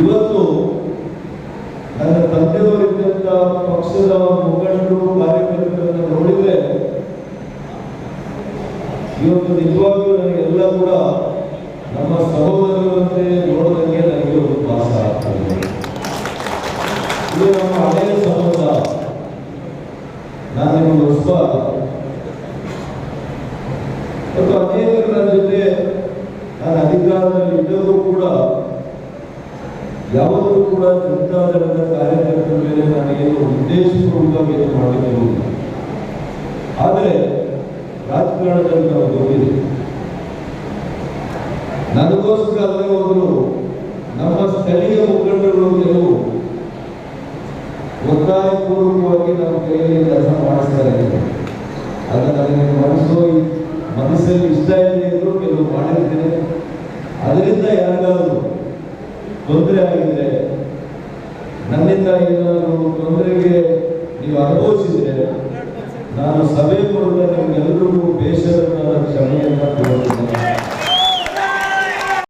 ಇವತ್ತು ನನ್ನ ತಂದೆಯವರಿದ್ದಂಥ ಪಕ್ಷದ ಮುಖಂಡರು, ಕಾರ್ಯಕರ್ತರನ್ನು ನೋಡಿದ್ರೆ, ಇವತ್ತು ನಿಜವಾಗಿಯೂ ನನಗೆಲ್ಲ ಕೂಡ ನಮ್ಮ ಸಹೋದರರಂತೆ ನೋಡೋದಕ್ಕೆ ನನಗೆ ಒಂದು ಭಾಸ ಆಗ್ತದೆ. ಇದು ನಮ್ಮ ಹಳೆಯ ಸಂಬಂಧ. ನಾನು ನಿಮಗೆ ಹೊಸ ಮತ್ತು ಅನೇಕರ ಜೊತೆ ನಾನು ಅಧಿಕಾರದಲ್ಲಿ ಇದ್ದರೂ ಕೂಡ ಯಾವತ್ತೂ ಕೂಡ ಜನತಾದಳದ ಕಾರ್ಯಕರ್ತರ ಮೇಲೆ ನಾನೇನು ಉದ್ದೇಶಪೂರ್ವಕವಾಗಿ ಏನು ಮಾಡಲಿಕ್ಕಿರುವುದಿಲ್ಲ ಆದರೆ ರಾಜಕಾರಣದಲ್ಲಿ ನಾವು ಹೋಗಿದೆ ನನಗೋಸ್ಕರ ಅಲ್ಲೇ ಹೋದರು ನಮ್ಮ ಸ್ಥಳೀಯ ಮುಖಂಡರು ಕೆಲವು ಒತ್ತಾಯಪೂರ್ವಕವಾಗಿ ನಮ್ಮ ಕೈಯಲ್ಲಿ ಕೆಲಸ ಮಾಡಿಸ್ತಾರೆ. ಅದು ನನಗೆ ಮನಸ್ಸು ಮನಸ್ಸಲ್ಲಿ ಇಷ್ಟ ಇಲ್ಲದೆ ಇದ್ರು ಕೆಲವು ಮಾಡಿರ್ತೇನೆ. ಅದರಿಂದ ಯಾರಿಗಾದ್ರು ತೊಂದರೆ ಆಗಿದ್ರೆ ನನ್ನಿಂದ ಏನಾದರೂ ತೊಂದರೆಗೆ ನೀವು ಅನುಭವಿಸಿದ್ರೆ ನಾನು ಸಭೆ ಕೊಡುವ ನಿಮ್ಗೆಲ್ಲರಿಗೂ